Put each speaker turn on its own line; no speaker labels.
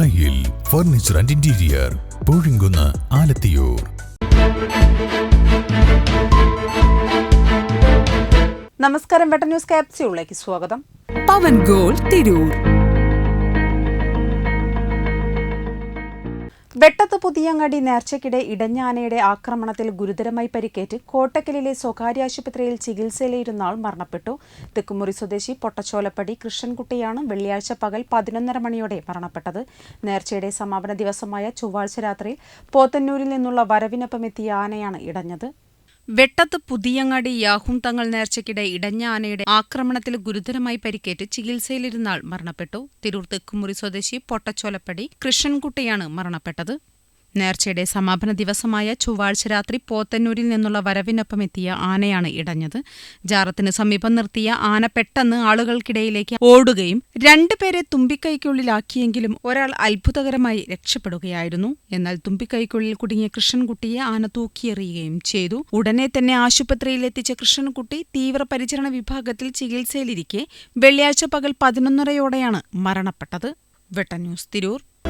ദായിൽ furniture and interior Poozhinkunnu Alathiyur.
നമസ്കാരം വെട്ട news ക്യാപ്സ്യൂളിലേക്ക് സ്വാഗതം.
പവൻ ഗോൾ തിരൂർ.
വെട്ടത്ത് പുതിയങ്ങാടി നേർച്ചയ്ക്കിടെ ഇടഞ്ഞാനയുടെ ആക്രമണത്തിൽ ഗുരുതരമായി പരിക്കേറ്റ് കോട്ടക്കലിലെ സ്വകാര്യ ആശുപത്രിയിൽ ചികിത്സയിലിരുന്ന ആൾ മരണപ്പെട്ടു. തെക്കുമുറി സ്വദേശി പൊട്ടച്ചോലപ്പടി കൃഷ്ണൻകുട്ടിയാണ് വെള്ളിയാഴ്ച പകൽ പതിനൊന്നര മണിയോടെ മരണപ്പെട്ടത്. നേർച്ചയുടെ സമാപന ദിവസമായ ചൊവ്വാഴ്ച രാത്രി പോത്തന്നൂരിൽ നിന്നുള്ള വരവിനൊപ്പം എത്തിയ ആനയാണ് ഇടഞ്ഞത്. വെട്ടത്ത് പുതിയങ്ങാടി യാഹും തങ്ങൾ നേർച്ചയ്ക്കിടെ ഇടഞ്ഞ ആനയുടെ ആക്രമണത്തിൽ ഗുരുതരമായി പരിക്കേറ്റ് ചികിത്സയിലിരുന്നാൾ മരണപ്പെട്ടു. തിരൂർ തെക്കുമുറി സ്വദേശി പൊട്ടച്ചോലപ്പടി കൃഷ്ണൻകുട്ടിയാണ് മരണപ്പെട്ടത്. നേർച്ചയുടെ സമാപന ദിവസമായ ചൊവ്വാഴ്ച രാത്രി പോത്തന്നൂരിൽ നിന്നുള്ള വരവിനൊപ്പം എത്തിയ ആനയാണ് ഇടഞ്ഞത്. ജാറത്തിന് സമീപം നിർത്തിയ ആന പെട്ടെന്ന് ആളുകൾക്കിടയിലേക്ക് ഓടുകയും രണ്ടുപേരെ തുമ്പിക്കൈക്കുള്ളിലാക്കിയെങ്കിലും ഒരാൾ അത്ഭുതകരമായി രക്ഷപ്പെടുകയായിരുന്നു. എന്നാൽ തുമ്പിക്കൈക്കുള്ളിൽ കുടുങ്ങിയ കൃഷ്ണൻകുട്ടിയെ ആന തൂക്കിയെറിയുകയും ചെയ്തു. ഉടനെ തന്നെ ആശുപത്രിയിൽ എത്തിച്ച കൃഷ്ണൻകുട്ടി തീവ്രപരിചരണ വിഭാഗത്തിൽ ചികിത്സയിലിരിക്കെ വെള്ളിയാഴ്ച പകൽ പതിനൊന്നരയോടെയാണ് മരണപ്പെട്ടത്. വെട്ട ന്യൂസ് തിരൂർ.